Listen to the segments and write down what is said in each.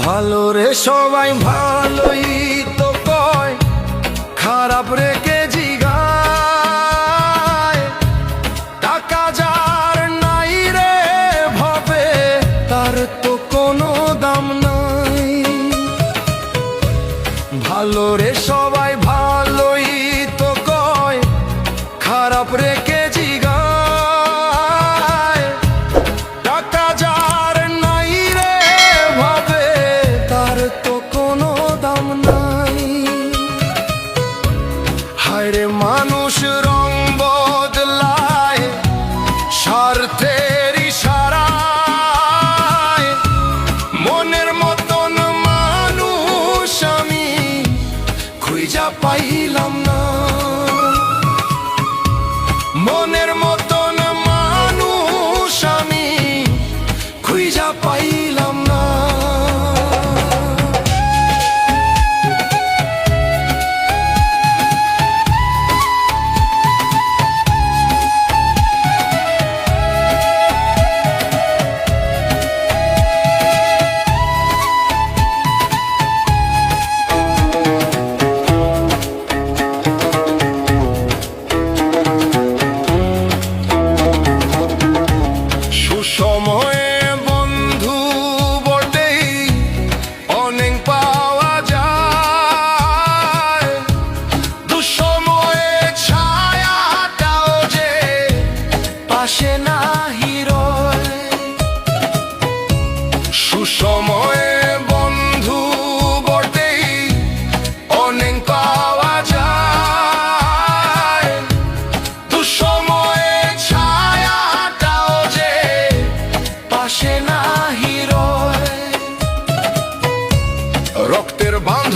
ভালো রে সবাই ভালোই রক্তের বান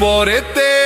পরেতে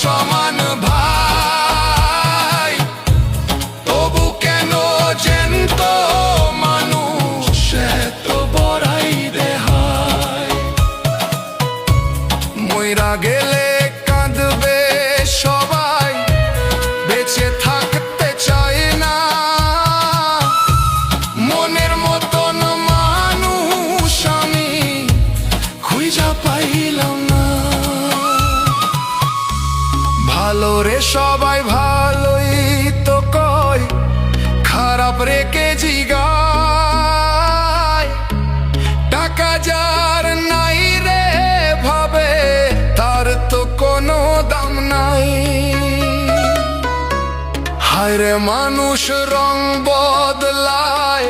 সমান ভাই। তবু কেন জেন্ত মানুষ তো বড়াই দেহায়? ময়রা গেলে সবাই ভালোই তো কয়, খারাপ রেখে জিগায়। টাকা যার নাই রে ভাবে, তার তো কোনো দাম নাই। হায় রে মানুষ রং বদলায়।